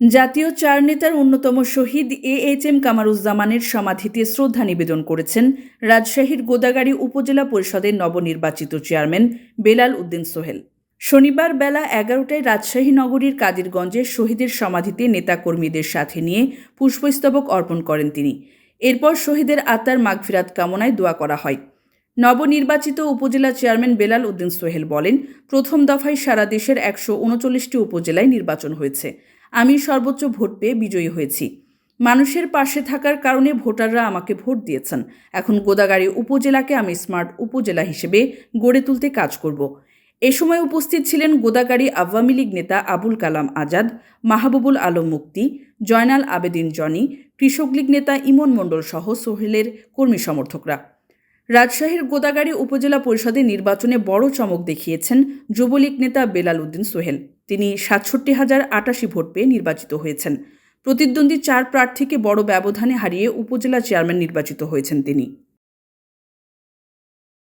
জাতীয় চার নেতার অন্যতম শহীদ এ এইচ এম কামারুজ্জামানের সমাধিতে শ্রদ্ধা নিবেদন করেছেন রাজশাহীর গোদাগাড়ী উপজেলা পরিষদের নবনির্বাচিত চেয়ারম্যান বেলাল উদ্দিন সোহেল। শনিবার বেলা এগারোটায় রাজশাহী নগরীর কাদিরগঞ্জে শহীদের সমাধিতে নেতাকর্মীদের সাথে নিয়ে পুষ্পস্তবক অর্পণ করেন তিনি। এরপর শহীদের আত্মার মাগফিরাত কামনায় দোয়া করা হয়। নবনির্বাচিত উপজেলা চেয়ারম্যান বেলাল উদ্দিন সোহেল বলেন, প্রথম দফায় সারা দেশের একশো উনচল্লিশটি উপজেলায় নির্বাচন হয়েছে। আমি সর্বোচ্চ ভোট পেয়ে বিজয়ী হয়েছি। মানুষের পাশে থাকার কারণে ভোটাররা আমাকে ভোট দিয়েছেন। এখন গোদাগাড়ি উপজেলাকে আমি স্মার্ট উপজেলা হিসেবে গড়ে তুলতে কাজ করব। এ সময় উপস্থিত ছিলেন গোদাগাড়ি আওয়ামী লীগ নেতা আবুল কালাম আজাদ, মাহবুবুল আলম মুক্তি জয়নাল আবেদিন জনি, কৃষক লীগ নেতা ইমন মণ্ডল সহ সোহেলের কর্মী সমর্থকরা। রাজশাহীর গোদাগাড়ী উপজেলা পরিষদের নির্বাচনে বড় চমক দেখিয়েছেন যুবলীগ নেতা বেলাল উদ্দিন সোহেল। তিনি সাতষট্টি হাজার আটাশি ভোট পেয়ে নির্বাচিত হয়েছেন। প্রতিদ্বন্দ্বী চার প্রার্থীকে বড় ব্যবধানে হারিয়ে উপজেলা চেয়ারম্যান নির্বাচিত হয়েছেন তিনি।